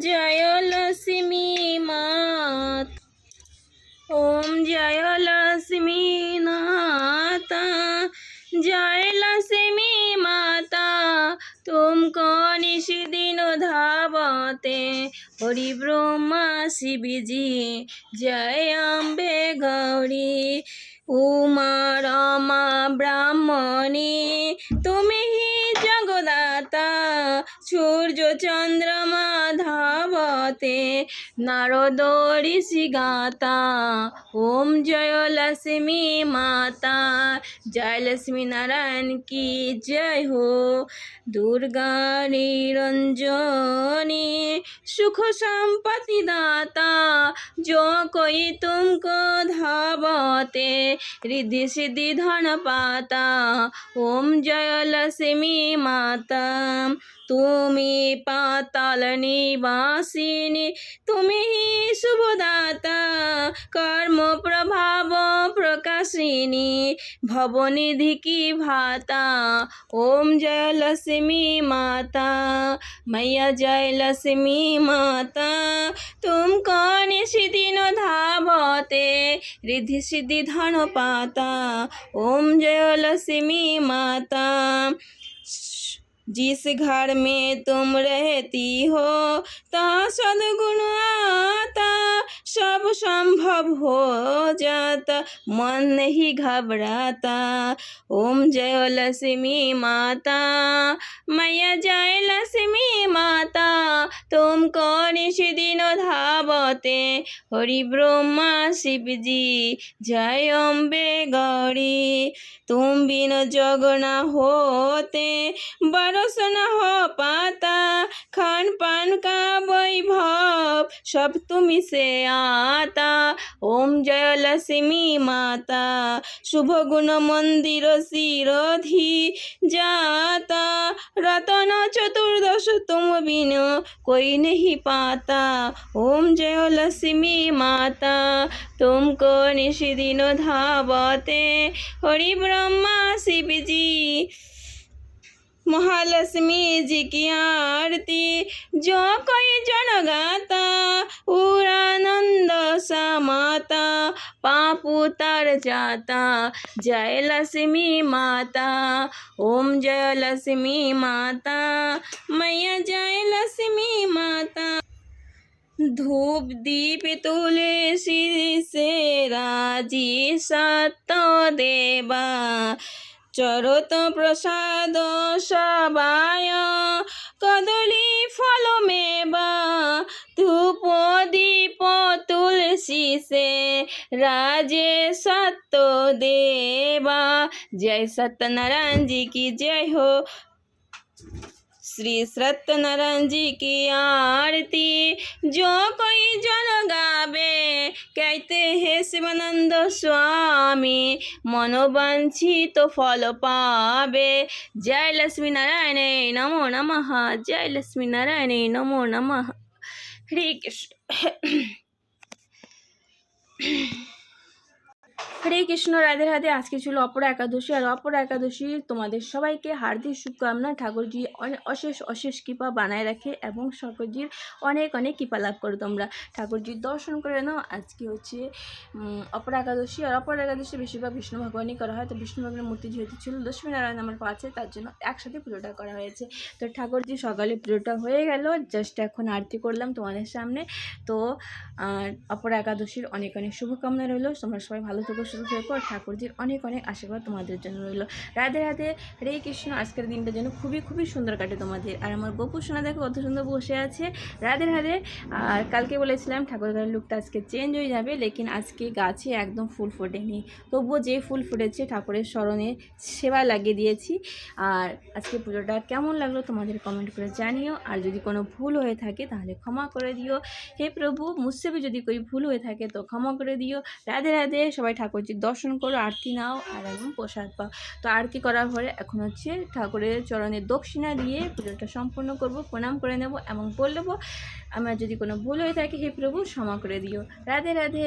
জয়লক্ষ্মী মাত। ওম জয়লক্ষ্মী নাতা জয়লক্ষ্মী মাতা তুমকো নিশিদিন ধাবতে? হরি ব্রহ্মা শিবজি, জয় অম্বে গৌরী। উমা রমা ব্রাহ্মণী, তুমি মাতা, সূর্য চন্দ্রমা ধাবতে নারদ গাতা, ওম জয় লক্ষ্মী মাতা, জয় লক্ষ্মী নারায়ণ কি জয় হো, দুর্গা নিরঞ্জনী सुख संपत्ति दाता जो कोई तुमको धावते रिद्धि सिद्धि धन पाता ओम जय लक्ष्मी माता। तुम्हें पाताल निवासिनी तुम्हें शुभदाता, कर्म प्र প্রকাশিনী ভবনিধি কি ভাতা ओम जय लक्ष्मी माता मैया जय लक्ष्मी माता तुम कौन दिन धावते रिद्धि सिद्धि धन पाता ओम जय लक्ष्मी माता जिस घर में तुम रहती हो ता सदगुण आता सब संभव हो जाता मन नहीं घबराता ओम जय लक्ष्मी माता मैया जय लक्ष्मी माता तुम कौन दिन धावते हरि ब्रह्मा शिव जी जय अम्बे गौरी तुम बिन जग न होते बरस न हो सब तुम्ही से आता ओम जय लक्ष्मी माता शुभ गुण मंदिर शिरोधि जाता रतन चतुर्दश तुम बिन कोई नहीं पाता ओम जय लक्ष्मी माता तुमको निशिदिन धावते हरि ब्रह्मा शिव जी महालक्ष्मी जी की आरती। जो कोई जन गाता उरानंद समाता, पाप उतर जाता। जय लक्ष्मी माता, ओम जय लक्ष्मी माता, मैया जय लक्ष्मी माता। धूप दीप तुलसी से राज़ी सत्य देवा। চরত প্রসাদ সবায়। কদলী ফল মেবা, ধূপ দীপ তুলসী সে, রাজে সত্য দেবা। জয় সত্যনারায়ণ জি কি জয় হো। श्री सत्यनारायण जी की आरती जो कोई जन गावे कहते हैं शिवानंद स्वामी मनोवांछित फल पावे जय लक्ष्मी नारायण नमो नमः जय लक्ष्मी नारायण नमो नमः हरे कृष्ण হরে কৃষ্ণ, রাধে রাধে। আজকে ছিল অপরা একাদশী আর অপরা একাদশী তোমাদের সবাইকে হার্দিক শুভকামনা। ঠাকুরজি অনেক অশেষ অশেষ কৃপা বানায় রাখে এবং ঠাকুরজির অনেক অনেক কৃপা লাভ করো তোমরা। ঠাকুরজির দর্শন করে নাও। আজকে হচ্ছে অপরা একাদশী আর অপরা একাদশী বেশিরভাগ বিষ্ণু ভগবানই করা হয়। তো বিষ্ণু ভগবানের মূর্তি যেহেতু ছিল লক্ষ্মী নারায়ণ আমার পাশে তার জন্য একসাথে পুজোটা করা হয়েছে। তো ঠাকুরজি সকালে পুজোটা হয়ে গেল। জাস্ট এখন আরতি করলাম তোমাদের সামনে। তো অপর একাদশীর অনেক অনেক শুভকামনা রইল। তোমরা সবাই ভালো থেকো আশীর্বাদ হয়ে পর ঠাকুরজির অনেক অনেক আশীর্বাদ তোমাদের জন্য রইল। রাধে রাধে রে কৃষ্ণ। আজকের দিনটা যেন খুবই খুবই সুন্দর কাটে তোমাদের। আর আমার গপু সোনা দেখো কত সুন্দর বসে আছে। রাধে রাধে। আর কালকে বলেছিলাম ঠাকুরঘরের লুকটা আজকে চেঞ্জ হয়ে যাবে, লেকিন আজকে গাছে একদম ফুল ফোটেনি। তবুও যে ফুল ফুটেছে ঠাকুরের স্মরণে সেবা লাগিয়ে দিয়েছি। আর আজকে পুজোটা কেমন লাগল তোমাদের কমেন্ট করে জানিও। আর যদি কোনো ভুল হয়ে থাকে তাহলে ক্ষমা করে দিও। হে প্রভু, মুসেবে যদি কই ভুল হয়ে থাকে তো ক্ষমা করে দিও। রাধে রাধে। সবাই ঠাকুর ঠাকুরজির দর্শন করো আরতি নাও, আর একদম প্রসাদ পাও। তো আরতি করার পরে এখন হচ্ছে ঠাকুরের চরণে দক্ষিণা দিয়ে পুজোটা সম্পূর্ণ করব, প্রণাম করে নেব এবং বলব আমার যদি কোনো ভুল হয়ে থাকে, হে প্রভু, ক্ষমা করে দিও। রাধে রাধে।